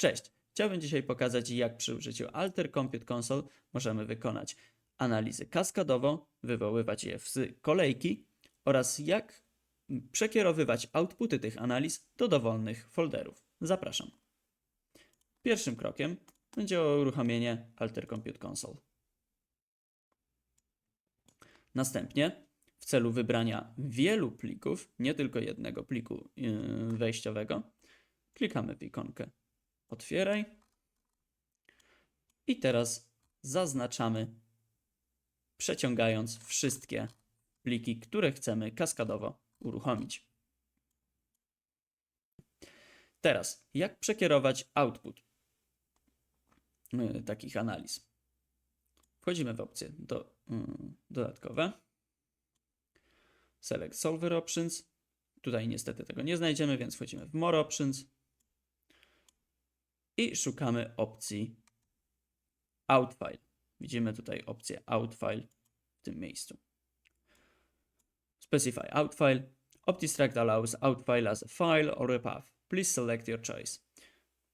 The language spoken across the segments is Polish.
Cześć! Chciałbym dzisiaj pokazać, jak przy użyciu Alter Compute Console możemy wykonać analizy kaskadowo, wywoływać je z kolejki oraz jak przekierowywać outputy tych analiz do dowolnych folderów. Zapraszam. Pierwszym krokiem będzie uruchomienie Alter Compute Console. Następnie w celu wybrania wielu plików, nie tylko jednego pliku yy, wejściowego, klikamy w ikonkę Otwieraj. I teraz zaznaczamy, przeciągając wszystkie pliki, które chcemy kaskadowo uruchomić. Teraz, jak przekierować output yy, takich analiz? Wchodzimy w opcje do, yy, dodatkowe. Select Solver Options. Tutaj niestety tego nie znajdziemy, więc wchodzimy w More Options i szukamy opcji Outfile. Widzimy tutaj opcję Outfile w tym miejscu. Specify Outfile. OptiStract allows Outfile as a file or a path. Please select your choice.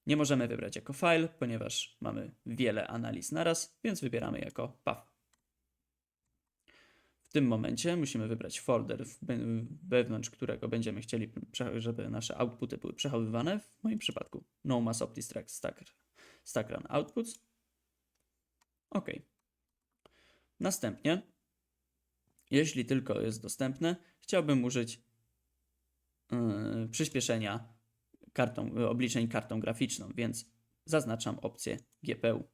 Nie możemy wybrać jako file, ponieważ mamy wiele analiz naraz, więc wybieramy jako path. Tym momencie musimy wybrać folder, wewnątrz którego będziemy chcieli, żeby nasze outputy były przechowywane. W moim przypadku no mass stack, run outputs. OK. Następnie, jeśli tylko jest dostępne, chciałbym użyć yy, przyspieszenia kartą, obliczeń kartą graficzną, więc zaznaczam opcję GPU.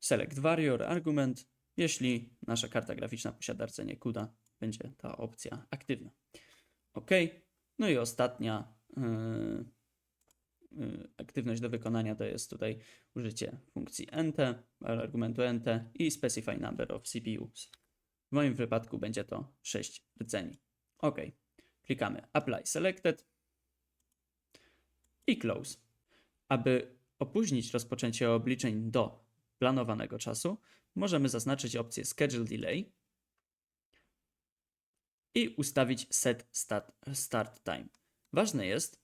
Select Warrior Argument jeśli nasza karta graficzna posiada rdzenie CUDA, będzie ta opcja aktywna. OK. No i ostatnia yy, yy, aktywność do wykonania to jest tutaj użycie funkcji ent, argumentu ent i specify number of CPUs. W moim wypadku będzie to 6 rdzeni. OK. Klikamy Apply Selected i Close. Aby opóźnić rozpoczęcie obliczeń do planowanego czasu, możemy zaznaczyć opcję Schedule Delay i ustawić Set Start, start Time. Ważne jest,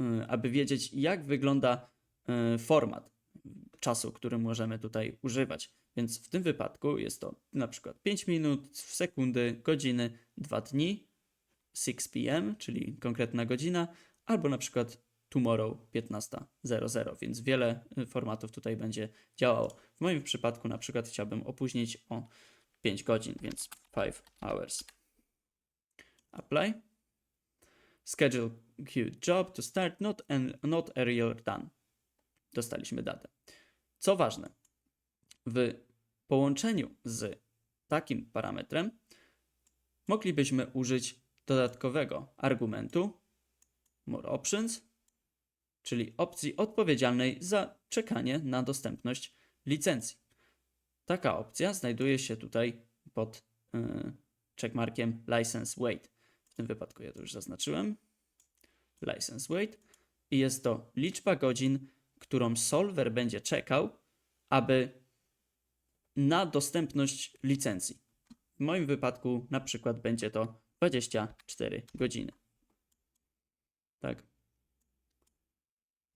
y, aby wiedzieć, jak wygląda y, format czasu, który możemy tutaj używać. Więc w tym wypadku jest to na przykład 5 minut, sekundy, godziny, 2 dni, 6 p.m., czyli konkretna godzina, albo na przykład tomorrow 15.00, więc wiele y, formatów tutaj będzie działało. W moim przypadku na przykład chciałbym opóźnić o 5 godzin, więc 5 hours. Apply. Schedule queued job to start not, and not earlier done. Dostaliśmy datę. Co ważne, w połączeniu z takim parametrem moglibyśmy użyć dodatkowego argumentu more options czyli opcji odpowiedzialnej za czekanie na dostępność licencji. Taka opcja znajduje się tutaj pod yy, checkmarkiem license wait. W tym wypadku ja to już zaznaczyłem. License wait i jest to liczba godzin, którą solver będzie czekał, aby na dostępność licencji. W moim wypadku na przykład będzie to 24 godziny. Tak.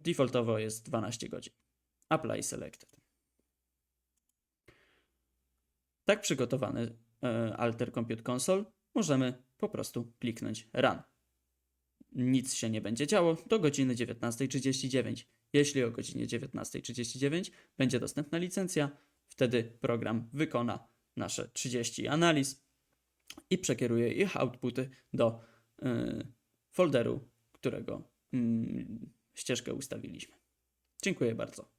Defaultowo jest 12 godzin. Apply Selected. Tak przygotowany e, Alter Compute Console możemy po prostu kliknąć Run. Nic się nie będzie działo do godziny 19.39. Jeśli o godzinie 19.39 będzie dostępna licencja, wtedy program wykona nasze 30 analiz i przekieruje ich outputy do y, folderu, którego y, ścieżkę ustawiliśmy. Dziękuję bardzo.